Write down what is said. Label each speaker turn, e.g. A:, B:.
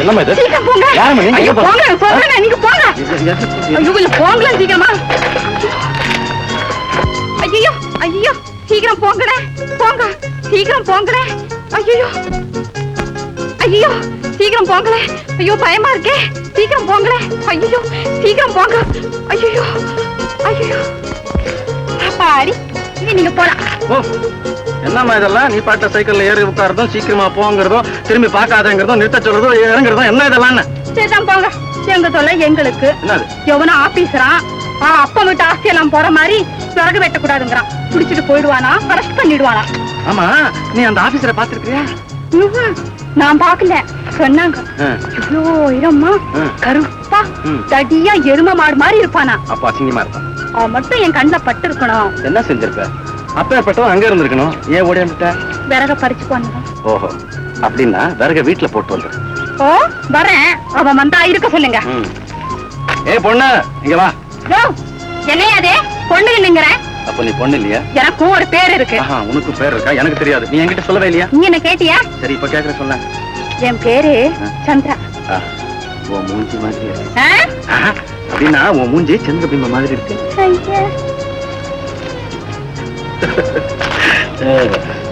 A: என்னம்மா இது?
B: சீக்கிரம் போங்க.
A: யாரும்மா நீங்க?
B: ஐயோ? போங்க சொல்றேன் நீங்க போங்க. ஐயோ கொஞ்சம் போங்களேன் சீக்கிரமா. ஐயோ ஐயோ சீக்கிரம் போங்கடே போங்க சீக்கிரம் போங்கடே ஐயோ ஐயோ சீக்கிரம் போங்களே ஐயோ பயமா இருக்கே. சீக்கிரம் போங்களே ஐயோ சீக்கிரம் போங்க. ஐயோ ஐயோ அப்பாடி இங்க நீங்க போலாம்.
A: என்னம்மா இதெல்லாம்? நீ பாட்ட சைக்கிள்ல ஏறி உட்காரதும் சீக்கிரமா போங்கிறதும் திரும்பி பார்க்காதங்கிறதும் நிறுத்த சொல்றதும் இறங்குறதும் என்ன இதெல்லாம்
B: சரிதான் போங்க. எங்க தொல்லை எங்களுக்கு.
A: என்னது?
B: எவனோ ஆபீசரான் ஆ, அப்பா விட்டு ஆஸ்தியெல்லாம் போற மாதிரி விறகு வெட்டக்கூடாதுங்கிறான் குடிச்சிட்டு போயிடுவானா? அரெஸ்ட் பண்ணிடுவானா?
A: ஆமா. நீ அந்த ஆபீசரை பாத்துருக்கியா.
B: நான் பாக்கல சொன்னாங்க. இவ்வளோ இரம்மா
A: ம்.
B: கருப்பா. தடியா எரும மாடு மாதிரி இருப்பானா?
A: அப்ப அசிங்கமா இருப்பான்.
B: அவன் மட்டும் என் கண்ணுல பட்டு இருக்கணும்
A: என்ன செஞ்சிருப்ப அப்பேற்பட்டவன் அங்க இருந்திருக்கணும். ஏன் ஓடி வந்துட்ட?
B: விறக பறிச்சு போனதான்
A: ஓஹோ. அப்படின்னா விறக வீட்டுல போட்டு வந்துரு.
B: ஓ வரேன். அவன் வந்தா இருக்க சொல்லுங்க.
A: ஏய் பொண்ணு இங்க வா.
B: யோ, என்னையா அதே பொண்ணு இல்லைங்கிறேன்
A: அப்ப நீ பொண்ணு இல்லையா?
B: எனக்கும் ஒரு பேர் இருக்கு.
A: உனக்கு பேர் இருக்கா? எனக்கு தெரியாது. நீ என்கிட்ட சொல்லவே இல்லையா?
B: நீ என்ன கேட்டியா?
A: சரி இப்ப கேக்குற சொல்ல
B: என் பேரு சந்திரா.
A: உன் மூஞ்சி மாதிரி அப்படின்னா உன் மூஞ்சி சந்திரபிம்ப மாதிரி இருக்கு.
B: ஐயா.
A: ஆ,